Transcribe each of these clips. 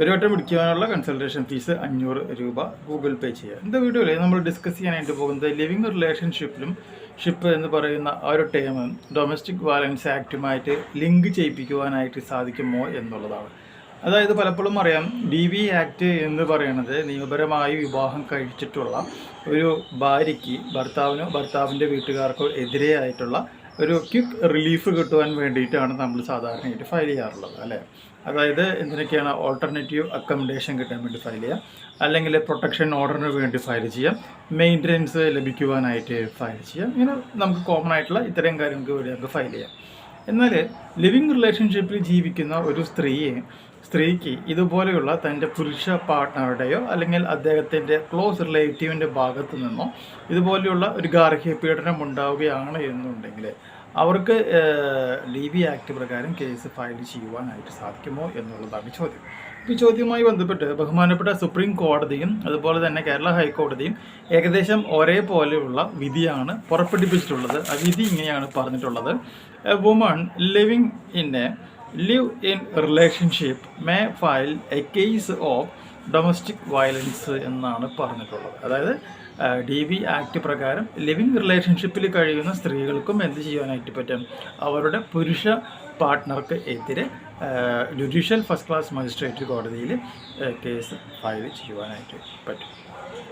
ഒരു വട്ടം പിടിക്കുവാനുള്ള consultation fees അഞ്ഞൂറ് രൂപ ഗൂഗിൾ പേ ചെയ്യുക. ഇന്നത്തെ വീഡിയോയിൽ നമ്മൾ ഡിസ്കസ് ചെയ്യാനായിട്ട് പോകുന്നത് ലിവിങ് റിലേഷൻഷിപ്പിലും ഷിപ്പ് എന്ന് പറയുന്ന ആ ഒരു ടേം ഡൊമസ്റ്റിക് വയലൻസ് ആക്റ്റുമായിട്ട് ലിങ്ക് ചെയ്യിപ്പിക്കുവാനായിട്ട് സാധിക്കുമോ എന്നുള്ളതാണ്. അതായത് പലപ്പോഴും അറിയാം ഡി വി ആക്ട് എന്ന് പറയുന്നത് നിയമപരമായി വിവാഹം കഴിച്ചിട്ടുള്ള ഒരു ഭാര്യയ്ക്ക് ഭർത്താവിനോ ഭർത്താവിന്റെ വീട്ടുകാർക്കോ എതിരെയായിട്ടുള്ള ഒരു ക്വിക്ക് റിലീഫ് കിട്ടുവാൻ വേണ്ടിയിട്ടാണ് നമ്മൾ സാധാരണയായിട്ട് ഫയൽ ചെയ്യാറുള്ളത് അല്ലേ? അതായത് എന്തിനൊക്കെയാണ് ഓൾട്ടർനേറ്റീവ് അക്കോമഡേഷൻ കിട്ടാൻ വേണ്ടി ഫയൽ ചെയ്യാം അല്ലെങ്കിൽ പ്രൊട്ടക്ഷൻ ഓർഡറിന് വേണ്ടി ഫയൽ ചെയ്യാം മെയിന്റനൻസ് ലഭിക്കുവാനായിട്ട് ഫയൽ ചെയ്യാം ഇങ്ങനെ നമുക്ക് കോമൺ ആയിട്ടുള്ള ഇത്തരം കാര്യങ്ങൾക്ക് വേണ്ടി നമുക്ക് ഫയൽ ചെയ്യാം. എന്നാൽ ലിവിങ് റിലേഷൻഷിപ്പിൽ ജീവിക്കുന്ന ഒരു സ്ത്രീയെ സ്ത്രീക്ക് ഇതുപോലെയുള്ള തന്റെ പുരുഷ പാർട്ട്ണറുടെയോ അല്ലെങ്കിൽ അദ്ദേഹത്തിന്റെ ക്ലോസ് റിലേറ്റീവിന്റെ ഭാഗത്തു നിന്നോ ഇതുപോലെയുള്ള ഒരു ഗാർഹിക പീഡനം ഉണ്ടാവുകയാണ് എന്നുണ്ടെങ്കിൽ അവർക്ക് ലീവി ആക്ട് പ്രകാരം കേസ് ഫയൽ ചെയ്യുവാനായിട്ട് സാധിക്കുമോ എന്നുള്ളതാണ് ചോദ്യം. ഈ ചോദ്യവുമായി ബന്ധപ്പെട്ട് ബഹുമാനപ്പെട്ട സുപ്രീം കോടതിയും അതുപോലെ തന്നെ കേരള ഹൈക്കോടതിയും ഏകദേശം ഒരേപോലെയുള്ള വിധിയാണ് പുറപ്പെടുവിച്ചിട്ടുള്ളത്. ആ വിധി ഇങ്ങനെയാണ് പറഞ്ഞിട്ടുള്ളത്. A woman living in a live in relationship may file a case of domestic violence എന്നാണ് പറഞ്ഞിട്ടുള്ളത്. അതായത് ഡി വി ആക്ട് പ്രകാരം ലിവിങ് റിലേഷൻഷിപ്പിൽ കഴിയുന്ന സ്ത്രീകൾക്കും എന്ത് ചെയ്യാനായിട്ട് പറ്റും? അവരുടെ പുരുഷ പാർട്ട്ണർക്ക് എതിരെ ജുഡീഷ്യൽ ഫസ്റ്റ് ക്ലാസ് മജിസ്ട്രേറ്റ് കോടതിയിൽ കേസ് ഫയൽ ചെയ്യുവാനായിട്ട് പറ്റും.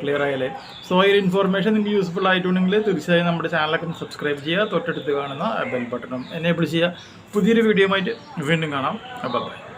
ക്ലിയർ ആയല്ലേ? സോ ഈ ഇൻഫോർമേഷൻ നിങ്ങൾക്ക് യൂസ്ഫുൾ ആയിട്ടുണ്ടെങ്കിൽ തീർച്ചയായും നമ്മുടെ ചാനലൊക്കെ സബ്സ്ക്രൈബ് ചെയ്യുക. തൊട്ടടുത്ത് കാണുന്ന ബെൽ ബട്ടണും എനേബിൾ ചെയ്യുക. പുതിയൊരു വീഡിയോ ആയിട്ട് വീണ്ടും കാണാം. ബൈ